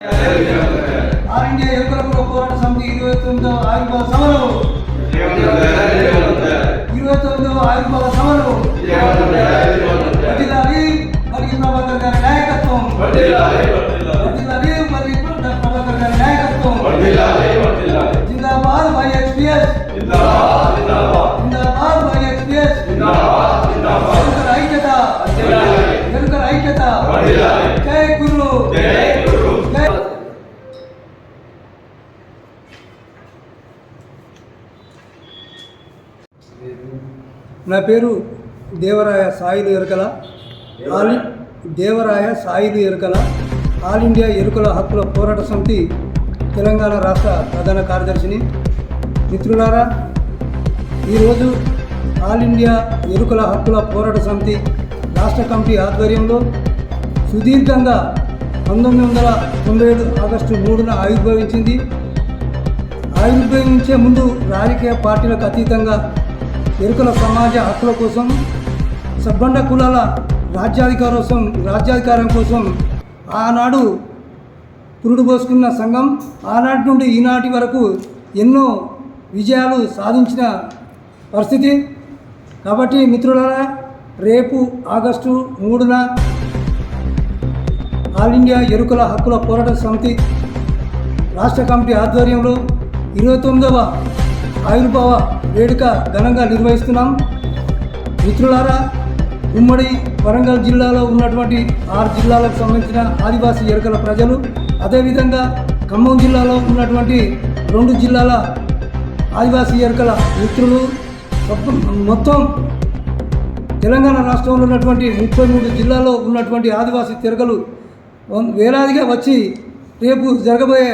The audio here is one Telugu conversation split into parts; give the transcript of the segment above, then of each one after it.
ఆల్ ఇండియా ఎరుకల పోరాట సమితి ఇరవై తొమ్మిదవ ఆయుర్వేద సభలో ఇరవై తొమ్మిదవ ఆయుర్వేద సభలో వడ్డీలాలి మరియు ప్రభాకర్ గారి నాయకత్వం వడ్డీలాలి మరియు ప్రభాకర్ గారి నాయకత్వం జిందాబాద్ బై ఎక్స్పీఎస్ జిందాబాద్ బై ఎక్స్పీఎస్ ఎరుకల ఐక్యత ఎరుకల ఐక్యత నా పేరు Devaraya Sailu Erukala. All Devaraya Sailu Erukala. All India Erukala హక్కుల పోరాట సమితి తెలంగాణ రాష్ట్ర ప్రధాన కార్యదర్శిని. మిత్రులారా ఈరోజు ఆల్ ఇండియా ఎరుకల హక్కుల పోరాట సమితి రాష్ట్ర కమిటీ ఆధ్వర్యంలో సుదీర్ఘంగా పంతొమ్మిది వందల తొంభై ఏడు ఆగస్టు మూడున ఆవిర్భవించింది. ఆవిర్భవించే ముందు రాజకీయ పార్టీలకు అతీతంగా ఎరుకల సమాజ హక్కుల కోసం సబ్బండ కులాల రాజ్యాధికారం కోసం రాజ్యాధికారం కోసం ఆనాడు పురుడు పోసుకున్న సంఘం ఆనాటి నుండి ఈనాటి వరకు ఎన్నో విజయాలు సాధించిన పరిస్థితి. కాబట్టి మిత్రులారా రేపు ఆగస్టు మూడున ఆల్ ఇండియా ఎరుకల హక్కుల పోరాట సమితి రాష్ట్ర కమిటీ ఆధ్వర్యంలో ఇరవై తొమ్మిదవ ఆవిర్భావ వేడుక ఘనంగా నిర్వహిస్తున్నాం. మిత్రులారా ఉమ్మడి వరంగల్ జిల్లాలో ఉన్నటువంటి ఆరు జిల్లాలకు సంబంధించిన ఆదివాసీ ఎరుకల ప్రజలు అదేవిధంగా ఖమ్మం జిల్లాలో ఉన్నటువంటి రెండు జిల్లాల ఆదివాసీ ఎరుకల మిత్రులు మొత్తం తెలంగాణ రాష్ట్రంలో ఉన్నటువంటి ముప్పై మూడు జిల్లాల్లో ఉన్నటువంటి ఆదివాసీ తిరగలు వం- వేలాదిగా వచ్చి రేపు జరగబోయే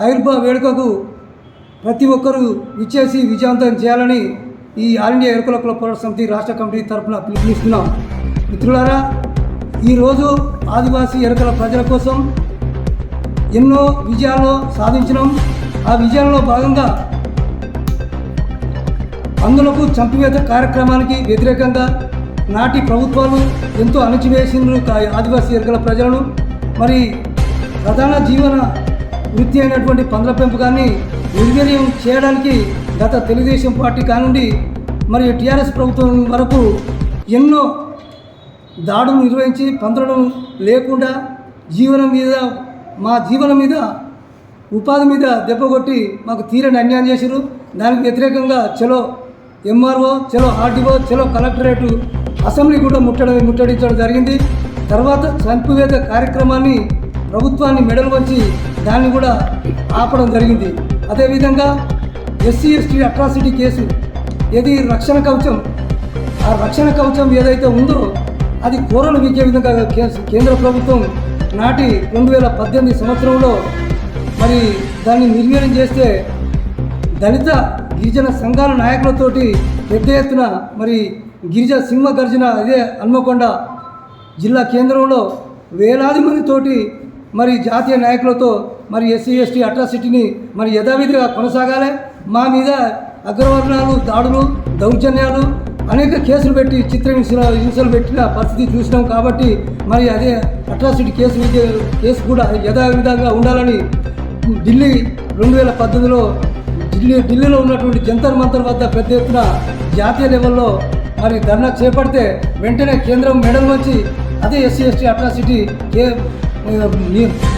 ఆయుర్భా వేడుకకు ప్రతి ఒక్కరూ విచ్చేసి విజయవంతం చేయాలని ఈ ఆల్ ఇండియా ఎరుకుల కుల పోరాట సమితి రాష్ట్ర కమిటీ తరఫున పిలుపునిస్తున్నాం మిత్రులారా ఈరోజు ఆదివాసీ ఎరుకల ప్రజల కోసం ఎన్నో విజయాలు సాధించినాం. ఆ విజయాల్లో భాగంగా అందులకు చంపివేత కార్యక్రమానికి వ్యతిరేకంగా నాటి ప్రభుత్వాలు ఎంతో అణచివేసిండ్రు ఆదివాసీ ఎరుకల ప్రజలను. మరి ప్రధాన జీవన వృత్తి అయినటువంటి పందుల పెంపకాన్ని నిర్వీర్యం చేయడానికి గత తెలుగుదేశం పార్టీ కానుండి మరియు టీఆర్ఎస్ ప్రభుత్వం వరకు ఎన్నో దాడులు నిర్వహించి పందులను లేకుండా జీవనం మీద మా జీవనం మీద ఉపాధి మీద దెబ్బ కొట్టి మాకు తీరని అన్యాయం చేశారు దానికి వ్యతిరేకంగా చలో ఎంఆర్ఓ చలో ఆర్డీఓ చలో కలెక్టరేటు అసెంబ్లీ కూడా ముట్టడం ముట్టడించడం జరిగింది. తర్వాత చంపివేత కార్యక్రమాన్ని ప్రభుత్వాన్ని మెడలు వంచి దాన్ని కూడా ఆపడం జరిగింది. అదేవిధంగా ఎస్సీ ఎస్టీ అట్రాసిటీ కేసు ఏది రక్షణ కవచం ఆ రక్షణ కవచం ఏదైతే ఉందో అది కూరలు వీకే విధంగా కేంద్ర ప్రభుత్వం నాటి రెండు వేల పద్దెనిమిది సంవత్సరంలో మరి దాన్ని నిర్వీర్యం చేస్తే దళిత గిరిజన సంఘాల నాయకులతోటి పెద్ద ఎత్తున మరి గిరిజ సింహ గర్జన అదే హన్మకొండ జిల్లా కేంద్రంలో వేలాది మందితోటి మరి జాతీయ నాయకులతో మరి ఎస్సీ ఎస్టీ అట్రాసిటీని మరి యథావిధిగా కొనసాగాలి. మా మీద అగ్రవర్ణాలు దాడులు దౌర్జన్యాలు అనేక కేసులు పెట్టి చిత్ర హింసలు హింసలు పెట్టిన పరిస్థితి చూసినాం కాబట్టి మరి అదే అట్రాసిటీ కేసు కేసు కూడా యథావిధంగా ఉండాలని ఢిల్లీ రెండు వేల పద్దెనిమిదిలో ఢిల్లీ ఢిల్లీలో ఉన్నటువంటి జంతర్ మంతర్ వద్ద పెద్ద ఎత్తున జాతీయ లెవెల్లో మరి ధర్నా చేపడితే వెంటనే కేంద్రం మెడల్ వచ్చి అదే ఎస్సీ ఎస్టీ అట్రాసిటీ కే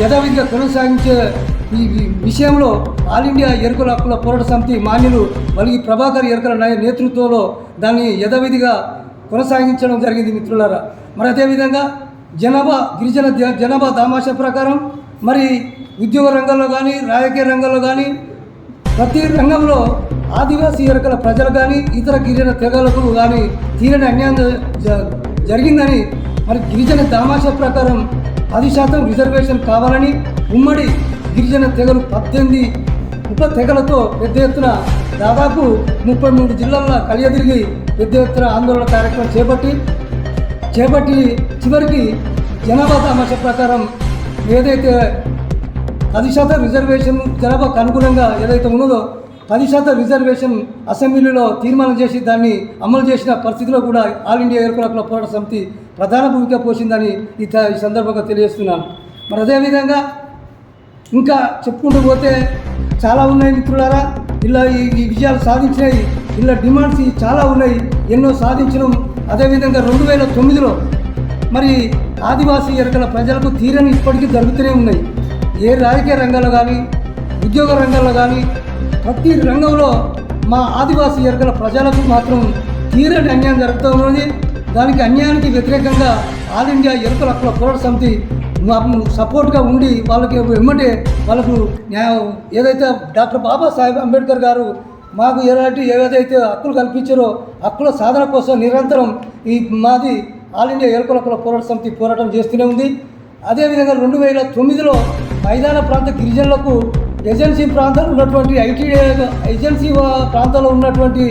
యథావిధిగా కొనసాగించే ఈ విషయంలో ఆల్ ఇండియా ఎరుకల హక్కుల పోరాట సమితి మాన్యులు వలిగి ప్రభాకర్ ఎరుకల నేతృత్వంలో దాన్ని యథావిధిగా కొనసాగించడం జరిగింది మిత్రులారా. మరి అదేవిధంగా జనాభా గిరిజన జనాభా దామాష ప్రకారం మరి ఉద్యోగ రంగంలో కానీ రాజకీయ రంగంలో కానీ ప్రతి రంగంలో ఆదివాసీ ఎరకల ప్రజలు కానీ ఇతర గిరిజన తెగలకు కానీ తీరని అన్యాయం జరిగిందని మరి గిరిజన దామాష ప్రకారం పది శాతం రిజర్వేషన్ కావాలని ఉమ్మడి గిరిజన తెగలు పద్దెనిమిది ఉప తెగలతో పెద్ద ఎత్తున దాదాపు ముప్పై మూడు జిల్లాల్లో కలియదిరిగి పెద్ద ఎత్తున ఆందోళన కార్యక్రమం చేపట్టి చేపట్టి చివరికి జనాభా సమస్య ప్రకారం ఏదైతే పది శాతం రిజర్వేషన్ జనాభాకు అనుగుణంగా ఏదైతే ఉన్నదో పది శాతం రిజర్వేషన్ అసెంబ్లీలో తీర్మానం చేసి దాన్ని అమలు చేసిన పరిస్థితిలో కూడా ఆల్ ఇండియా ఎయిర్క్రాఫ్ట్ల పోరాట సమితి ప్రధాన భూమిక పోసిందని ఈ త- ఈ సందర్భంగా తెలియజేస్తున్నాను. మరి అదేవిధంగా ఇంకా చెప్పుకుంటూ పోతే చాలా ఉన్నాయి మిత్రులారా. ఇలా ఈ ఈ విజయాలు సాధించినాయి ఇలా డిమాండ్స్ చాలా ఉన్నాయి ఎన్నో సాధించడం అదేవిధంగా రెండు వేల తొమ్మిదిలో మరి ఆదివాసీ ఎరకల ప్రజలకు తీరని ఇప్పటికీ జరుగుతూనే ఉన్నాయి. ఏ రాజకీయ రంగంలో కానీ ఉద్యోగ రంగంలో కానీ ప్రతి రంగంలో మా ఆదివాసీ ఎరకల ప్రజలకు మాత్రం తీరని అన్యాయం జరుగుతూ ఉన్నది దానికి అన్యాయానికి వ్యతిరేకంగా ఆల్ ఇండియా ఎరుకల హక్కుల పోరాట సమితి సపోర్ట్గా ఉండి వాళ్ళకి వెమ్మటే వాళ్ళకు న్యాయం ఏదైతే డాక్టర్ బాబాసాహెబ్ అంబేద్కర్ గారు మాకు ఎలాంటి ఏదైతే హక్కులు కల్పించారో హక్కుల సాధన కోసం నిరంతరం ఈ మాది ఆల్ ఇండియా ఎరుకల హక్కుల పోరాట సమితి పోరాటం చేస్తూనే ఉంది. అదేవిధంగా రెండు వేల తొమ్మిదిలో మైదాన ప్రాంత గిరిజనులకు ఏజెన్సీ ప్రాంతంలో ఉన్నటువంటి ఐటీ ఏజెన్సీ ప్రాంతంలో ఉన్నటువంటి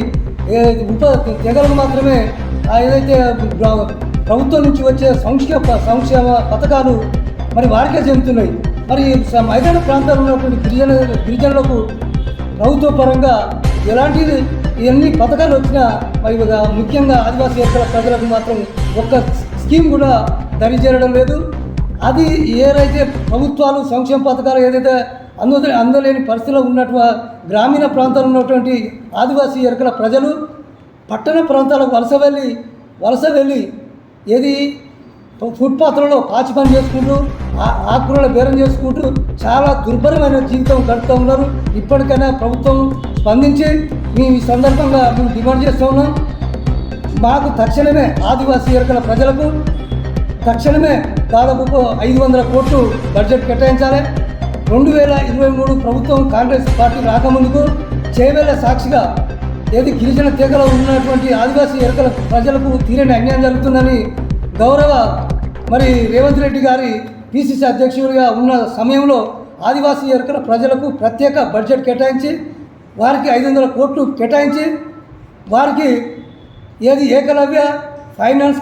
ఉప తెగలకు మాత్రమే ఏదైతే ప్రభుత్వం నుంచి వచ్చే సంక్షేమ సంక్షేమ పథకాలు మరి వారికే చెందుతున్నాయి. మరి మైదాన ప్రాంతాల్లో ఉన్నటువంటి గిరిజన గిరిజనులకు ప్రభుత్వ పరంగా ఎలాంటి ఎన్ని పథకాలు వచ్చినా మరి ముఖ్యంగా ఆదివాసీ యొక్క ప్రజలకు మాత్రం ఒక్క స్కీమ్ కూడా దరిచేరడం లేదు. అది ఏదైతే ప్రభుత్వాలు సంక్షేమ పథకాలు ఏదైతే అందు అందలేని పరిస్థితిలో ఉన్నట్టు గ్రామీణ ప్రాంతాల్లో ఉన్నటువంటి ఆదివాసీ ఎరకల ప్రజలు పట్టణ ప్రాంతాలకు వలస వెళ్ళి వలస వెళ్ళి ఏది ఫుట్పాత్లలో పాచి పని చేసుకుంటూ ఆ- బేరం చేసుకుంటూ చాలా దుర్భరమైన జీవితం గడుపుతూ ఉన్నారు. ఇప్పటికైనా ప్రభుత్వం స్పందించి మేము ఈ సందర్భంగా మేము డిమాండ్ చేస్తూ ఉన్నాం. మాకు తక్షణమే ఆదివాసీ ఎరకల ప్రజలకు తక్షణమే దాదాపు ఐదు వందల కోట్లు బడ్జెట్ కేటాయించాలి. రెండు వేల ఇరవై మూడు ప్రభుత్వం కాంగ్రెస్ పార్టీ రాకముందుకు చేవేల సాక్షిగా ఏది గిరిజన తీగలో ఉన్నటువంటి ఆదివాసీ ఎరకల ప్రజలకు తీరని అన్యాయం జరుగుతుందని గౌరవ మరి రేవంత్ రెడ్డి గారి పిసిసి అధ్యక్షుడిగా ఉన్న సమయంలో ఆదివాసీ ఎరకల ప్రజలకు ప్రత్యేక బడ్జెట్ కేటాయించి వారికి ఐదు వందల కోట్లు కేటాయించి వారికి ఏది ఏకలవ్య ఫైనాన్స్